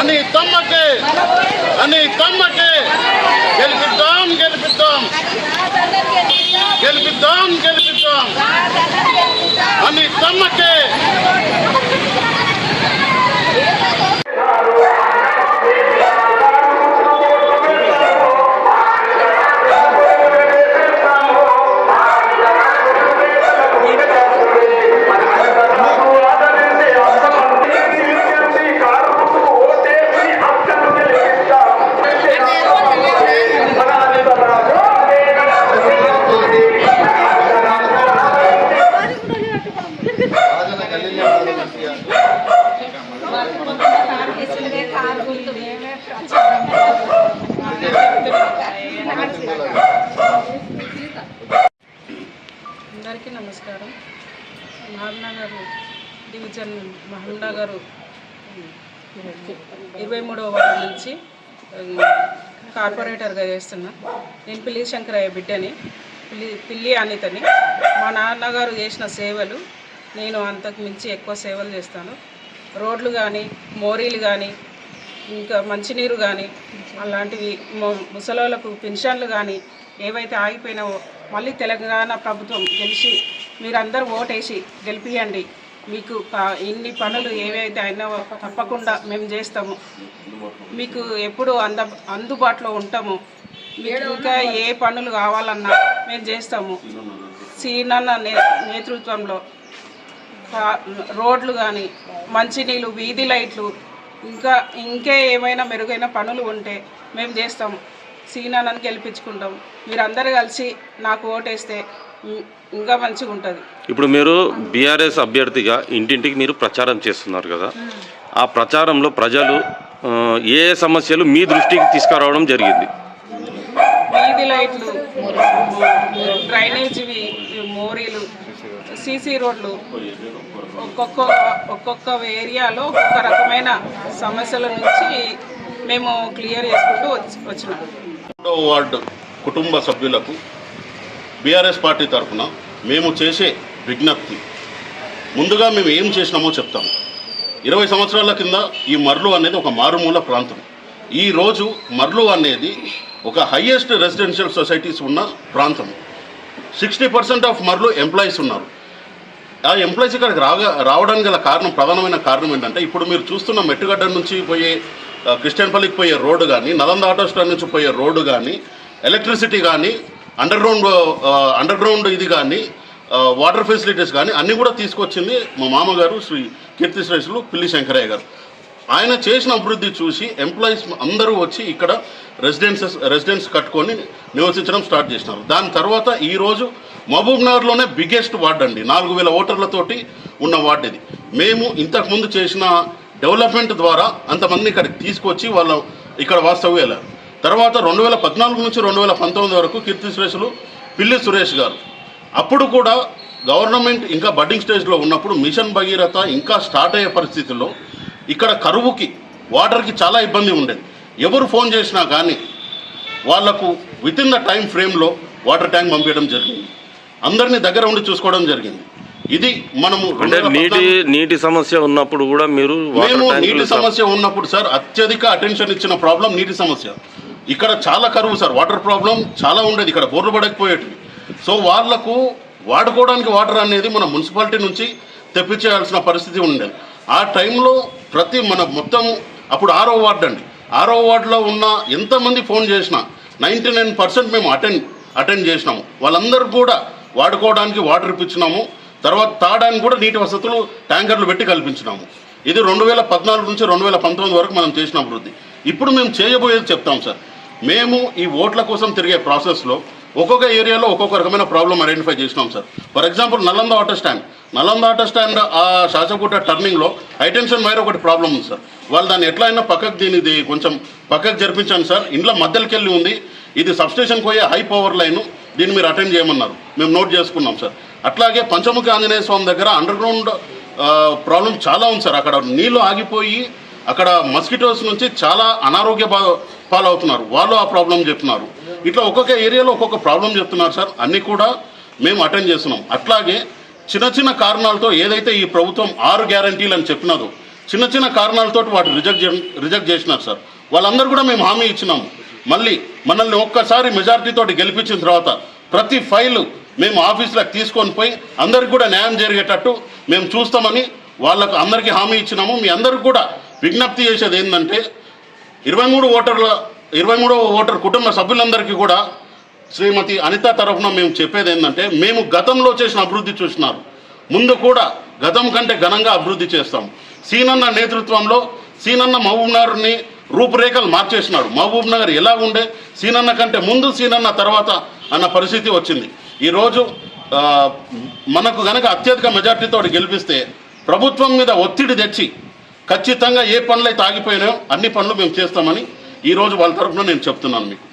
అని తమ్మకే అని తమ్మకే. నమస్కారం. నాగనగర్ డివిజన్ మహల్నగర్ ఇరవై మూడవ వార్డు నుంచి కార్పొరేటర్గా చేస్తున్నా. నేను పిల్లి శంకరయ్య బిడ్డని పిల్లి పిల్లి అనితని. మా నాన్నగారు చేసిన సేవలు నేను అంతకు మించి ఎక్కువ సేవలు చేస్తాను. రోడ్లు కానీ మోరీలు కానీ ఇంకా మంచినీరు కానీ అలాంటివి ముసలోళ్ళకు పెన్షన్లు కానీ ఏవైతే ఆగిపోయినావో మళ్ళీ తెలంగాణ ప్రభుత్వం గెలిచి మీరందరూ ఓటేసి గెలిపియండి. మీకు ఇన్ని పనులు ఏవైతే అయినా తప్పకుండా మేము చేస్తాము. మీకు ఎప్పుడు అంద అందుబాటులో ఉంటాము. మీకు ఇంకా ఏ పనులు కావాలన్నా మేము చేస్తాము. సీనన్న నే నేతృత్వంలో రోడ్లు కానీ మంచినీళ్ళు వీధి లైట్లు ఇంకా ఇంకే ఏమైనా మెరుగైన పనులు ఉంటే మేము చేస్తాము. సీనానని గెలిపించుకుంటాం మీరందరూ కలిసి నాకు ఓటేస్తే ఇంకా మంచిగా ఉంటుంది ఇప్పుడు మీరు బీఆర్ఎస్ అభ్యర్థిగా ఇంటింటికి మీరు ప్రచారం చేస్తున్నారు కదా. ఆ ప్రచారంలో ప్రజలు ఏ ఏ సమస్యలు మీ దృష్టికి తీసుకురావడం జరిగింది? వీధి లైట్లు డ్రైనేజీవి మోరీలు సీసీ రోడ్లు ఒక్కొక్క ఒక్కొక్క ఏరియాలో ఒక్కొక్క రకమైన సమస్యల నుంచి మేము క్లియర్ చేసుకుంటూ వచ్చి వచ్చినాం. వార్డు కుటుంబ సభ్యులకు బీఆర్ఎస్ పార్టీ తరఫున మేము చేసే విజ్ఞప్తి. ముందుగా మేము ఏం చేసినామో చెప్తాం ఇరవై సంవత్సరాల కింద ఈ మర్లు అనేది ఒక మారుమూల ప్రాంతం. ఈరోజు మర్లు అనేది ఒక హయ్యెస్ట్ రెసిడెన్షియల్ సొసైటీస్ ఉన్న ప్రాంతం. సిక్స్టీ పర్సెంట్ ఆఫ్ మర్లు ఎంప్లాయీస్ ఉన్నారు. ఆ ఎంప్లాయీస్ ఇక్కడికి రాగా రావడానికి గల కారణం ప్రధానమైన కారణం ఏంటంటే ఇప్పుడు మీరు చూస్తున్న మెట్టుగడ్డ నుంచి పోయే క్రిస్టియన్పల్లికి పోయే రోడ్డు కానీ నలంద ఆటో స్టాండ్ నుంచి పోయే రోడ్డు కానీ ఎలక్ట్రిసిటీ కానీ అండర్ గ్రౌండ్ అండర్ గ్రౌండ్ ఇది కానీ uh, వాటర్ ఫెసిలిటీస్ కానీ అన్నీ కూడా తీసుకొచ్చింది మా మామగారు శ్రీ కీర్తి శ్రేష్ఠులు పిల్లి శంకరయ్య గారు. ఆయన చేసిన అభివృద్ధి చూసి ఎంప్లాయీస్ అందరూ వచ్చి ఇక్కడ రెసిడెన్సెస్ రెసిడెన్స్ కట్టుకొని నివసించడం స్టార్ట్ చేసినారు. దాని తర్వాత ఈరోజు మహబూబ్ నగర్లోనే బిగ్గెస్ట్ వార్డ్ అండి. నాలుగు వేల ఓటర్లతోటి ఉన్న వార్డు ఇది. మేము ఇంతకుముందు చేసిన డెవలప్మెంట్ ద్వారా అంతమంది ఇక్కడికి తీసుకొచ్చి వాళ్ళ ఇక్కడ వాస్తవ్యాలు. తర్వాత రెండు వేల పద్నాలుగు నుంచి రెండు వేల పంతొమ్మిది వరకు కీర్తి సురేష్లు పిల్లి సురేష్ గారు. అప్పుడు కూడా గవర్నమెంట్ ఇంకా బడ్డింగ్ స్టేజ్లో ఉన్నప్పుడు మిషన్ భగీరథ ఇంకా స్టార్ట్ అయ్యే పరిస్థితుల్లో ఇక్కడ కరువుకి వాటర్కి చాలా ఇబ్బంది ఉండేది. ఎవరు ఫోన్ చేసినా కానీ వాళ్ళకు విత్ ఇన్ ద టైం ఫ్రేమ్లో వాటర్ ట్యాంక్ పంపించడం జరిగింది. అందరినీ దగ్గర ఉండి చూసుకోవడం జరిగింది. ఇది మనము నీటి నీటి సమస్య ఉన్నప్పుడు కూడా మీరు మేము నీటి సమస్య ఉన్నప్పుడు సార్ అత్యధిక అటెన్షన్ ఇచ్చిన ప్రాబ్లం నీటి సమస్య. ఇక్కడ చాలా కరువు సార్ వాటర్ ప్రాబ్లం చాలా ఉండేది ఇక్కడ బోర్లు పడకపోయేటివి. సో వాళ్ళకు వాడుకోవడానికి వాటర్ అనేది మన మున్సిపాలిటీ నుంచి తెప్పించేయాల్సిన పరిస్థితి ఉండేది. ఆ టైంలో ప్రతి మన మొత్తం అప్పుడు ఆరో వార్డు అండి. ఆరో వార్డులో ఉన్న ఎంతమంది ఫోన్ చేసినా నైంటీ నైన్ పర్సెంట్ మేము అటెండ్ అటెండ్ చేసినాము. వాళ్ళందరూ కూడా వాడుకోవడానికి వాటర్ ఇప్పించినాము. తర్వాత తాగడానికి కూడా నీటి వసతులు ట్యాంకర్లు పెట్టి కల్పించినాము. ఇది రెండు వేల పద్నాలుగు నుంచి రెండు వేల పంతొమ్మిది వరకు మనం చేసిన అభివృద్ధి. ఇప్పుడు మేము చేయబోయేది చెప్తాం సార్. మేము ఈ ఓట్ల కోసం తిరిగే ప్రాసెస్లో ఒక్కొక్క ఏరియాలో ఒక్కొక్క రకమైన ప్రాబ్లం ఐడెంటిఫై చేసినాం sir for example Nalanda auto stand Nalanda auto stand ఆ శాసగుట్ట టర్నింగ్లో హైటెన్షన్ వైర్ ఒకటి ప్రాబ్లం ఉంది సార్ వాళ్ళు దాన్ని ఎట్లా అయినా పక్కకు దీని ఇది కొంచెం పక్కకు జరిపించాను సార్ ఇంట్లో మధ్యలోకి వెళ్ళి ఉంది. ఇది సబ్స్టేషన్కి పోయే హై పవర్ లైన్ దీన్ని మీరు అటెండ్ చేయమన్నారు. మేము నోట్ చేసుకున్నాం సార్ అట్లాగే పంచముఖి ఆంజనేయ స్వామి దగ్గర అండర్ గ్రౌండ్ ప్రాబ్లం చాలా ఉంది సార్ అక్కడ నీళ్ళు ఆగిపోయి అక్కడ మస్కిటోస్ నుంచి చాలా అనారోగ్య పాలవుతున్నారు. వాళ్ళు ఆ ప్రాబ్లం చెప్తున్నారు. ఇట్లా ఒక్కొక్క ఏరియాలో ఒక్కొక్క ప్రాబ్లం చెప్తున్నారు సార్. అన్నీ కూడా మేము అటెండ్ చేస్తున్నాం. అట్లాగే చిన్న చిన్న కారణాలతో ఏదైతే ఈ ప్రభుత్వం ఆరు గ్యారంటీలు అని చెప్పినదో చిన్న చిన్న కారణాలతోటి వాటి రిజెక్ట్ రిజెక్ట్ చేసినారు సార్. వాళ్ళందరూ కూడా మేము హామీ ఇచ్చినాము. మళ్ళీ మనల్ని ఒక్కసారి మెజార్టీతో గెలిపించిన తర్వాత ప్రతి ఫైలు మేము ఆఫీసులకు తీసుకొని పోయి అందరికి కూడా న్యాయం జరిగేటట్టు మేము చూస్తామని వాళ్ళకు అందరికీ హామీ ఇచ్చినాము. మీ అందరికి కూడా విజ్ఞప్తి చేసేది ఏంటంటే ఇరవై మూడు ఓటర్ల ఇరవై మూడవ ఓటర్ కుటుంబ సభ్యులందరికీ కూడా శ్రీమతి అనిత తరఫున మేము చెప్పేది ఏంటంటే మేము గతంలో చేసిన అభివృద్ధి చూసినారు. ముందు కూడా గతం కంటే ఘనంగా అభివృద్ధి చేస్తాం. సీనన్న నేతృత్వంలో సీనన్న మహబూబ్ నగర్ని రూపురేఖలు మార్చేసినాడు. మహబూబ్ నగర్ ఎలా ఉండే సీనన్న కంటే ముందు సీనన్న తర్వాత అన్న పరిస్థితి వచ్చింది. ఈరోజు మనకు గనక అత్యధిక మెజార్టీతో గెలిపిస్తే ప్రభుత్వం మీద ఒత్తిడి తెచ్చి ఖచ్చితంగా ఏ పనులు అయితే ఆగిపోయినాయో అన్ని పనులు మేము చేస్తామని ఈరోజు వాళ్ళ తరఫున నేను చెప్తున్నాను మీకు.